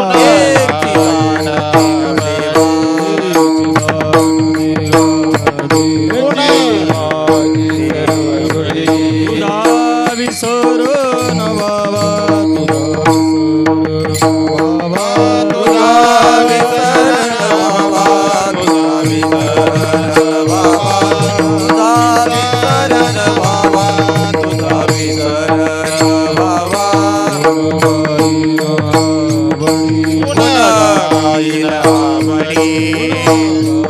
Amén.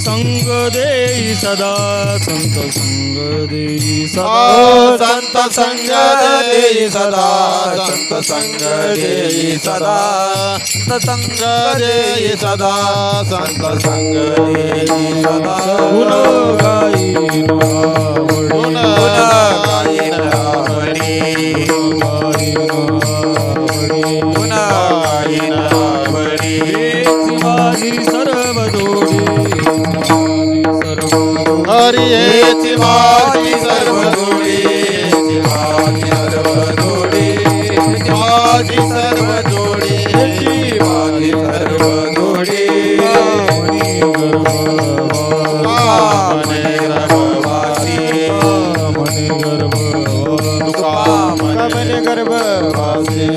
संग देई सदा संत संग देई सदा. संत संग देई सदा संत संग देई सदा. संत संग देई सदा संत संग देई सदा. गुण गाईन गर्भवासी गर्भवासी